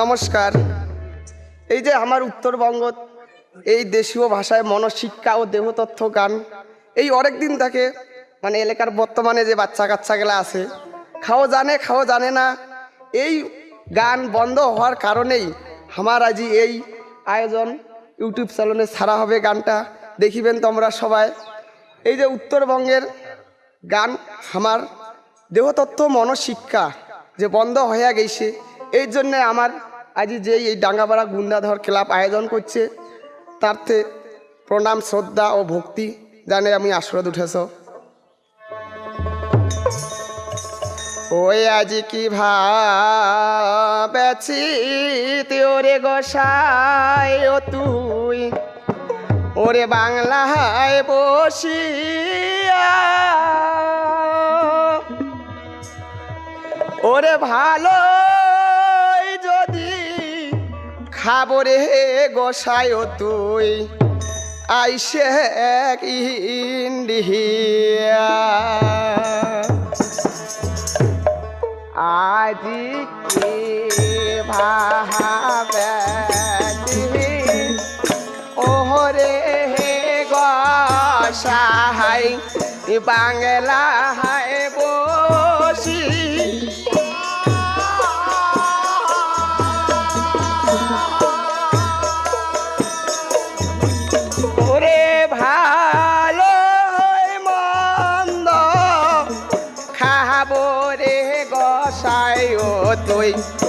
নমস্কার। এই যে আমার উত্তরবঙ্গ, এই দেশীয় ভাষায় মনশিক্ষা ও দেহতত্ত্ব গান, এই অনেক দিন থেকে মানে এলাকার বর্তমানে যে বাচ্চা কাচ্চাগুলা আছে, খাও জানে খাও জানে না, এই গান বন্ধ হওয়ার কারণেই আমার আজি এই আয়োজন ইউটিউব চ্যানেলে ছাড়া হবে গানটা। দেখিবেন তোমরা সবাই। এই যে উত্তরবঙ্গের গান, আমার দেহতত্ত্ব মনশিক্ষা যে বন্ধ হয়ে গেছে এই জন্যে আমার আজি যে এই ডাঙ্গাপাড়া গুন্ডাধর ক্লাব আয়োজন করছে তারতে প্রণাম, শ্রদ্ধা ও ভক্তি জানে আমি আশ্রদ উঠেছ। ওই আজি কি ভাবেছি তোরে গোসাই ও তুই? ওরে বাংলায় বসিয়া। ওরে ভালো খাবরে গোসাই ও তুই। আইসে ইন্ডিয়া। আজি কি ভাবে ওহরে গসাহাই বাংলা হাই বসি তুই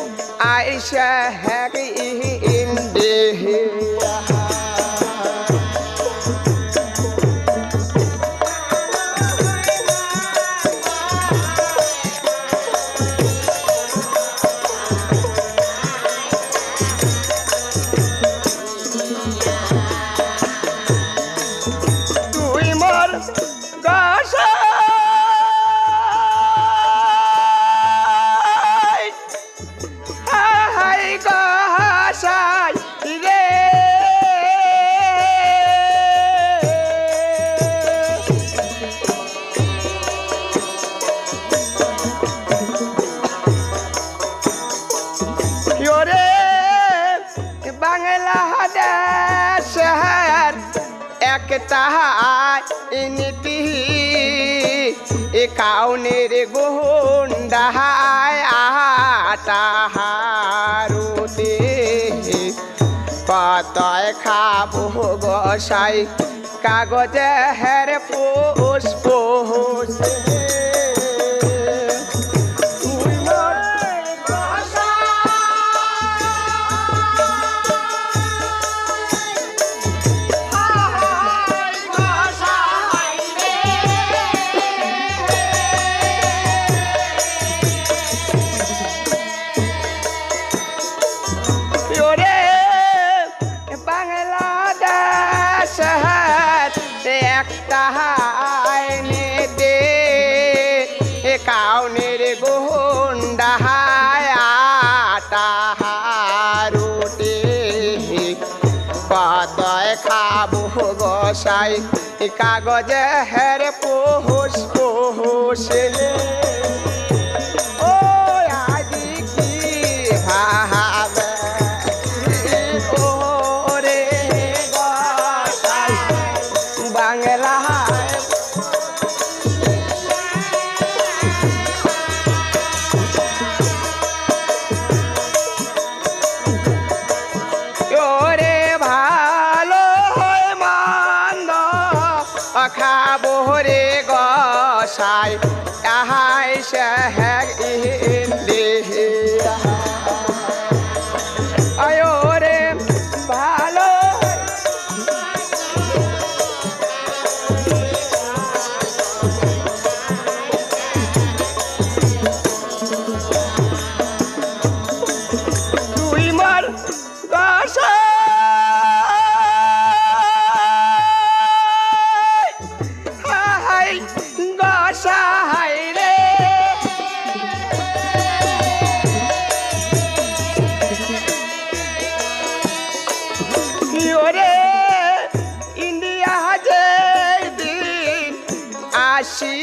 একটা নীতি এ কাউনের গুন্ডায় আটাহারুতে কতয় খাব গসাই কাগজে হের পোষ তুই একটা আইনেতে কাউনের গুন্ডাহায় আটাহারুটে কদয় খাব গসাই কাগজে হের পোহ পোষে शहर আসি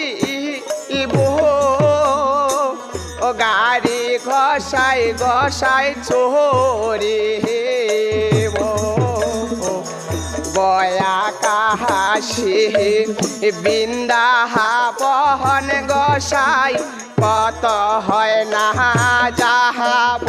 ও গাড়ি ঘষাই ঘষাই চোরে গয়া কাহাসি বৃন্দা বহন গসাই কত হয় না যাহাব।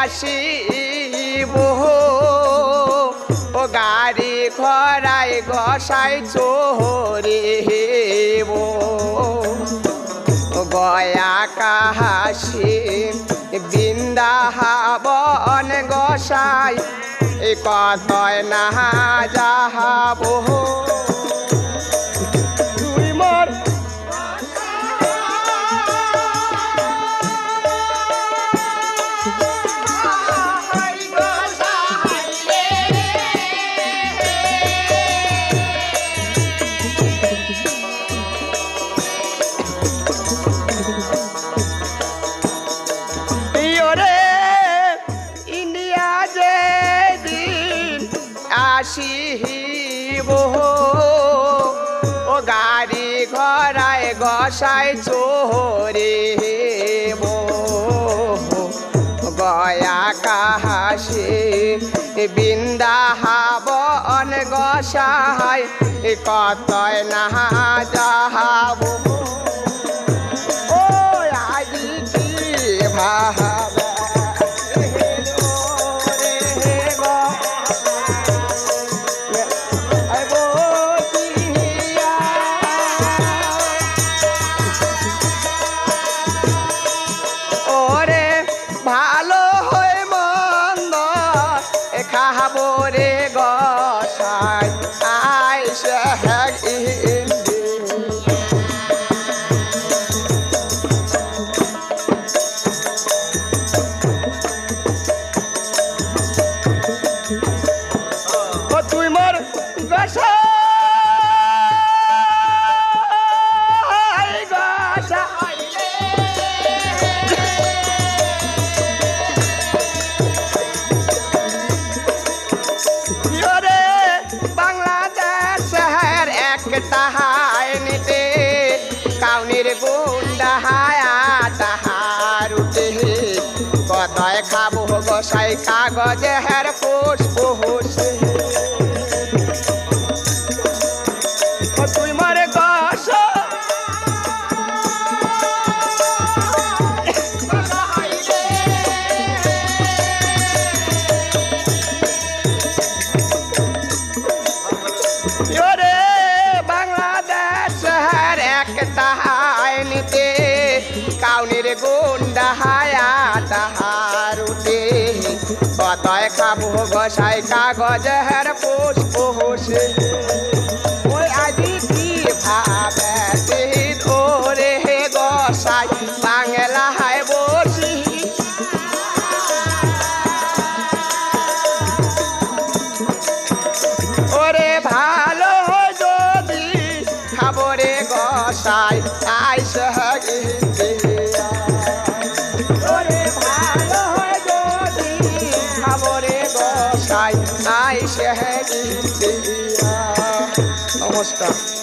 আসিব। ও গাড়ি ঘরাই ঘষাই চোরে গয়া কাহাসি বৃন্দাবন গসাই কতয় না যাহাব। ঘরায় গসাই চোরে গয়া কাহাসে বৃন্দাবন গসাই কতয় না যাহাব কাগজে কতয় খাব গসাই কাগজ হের পুষ্প হোসে ওই আজি কি ভাবে নমস্কার।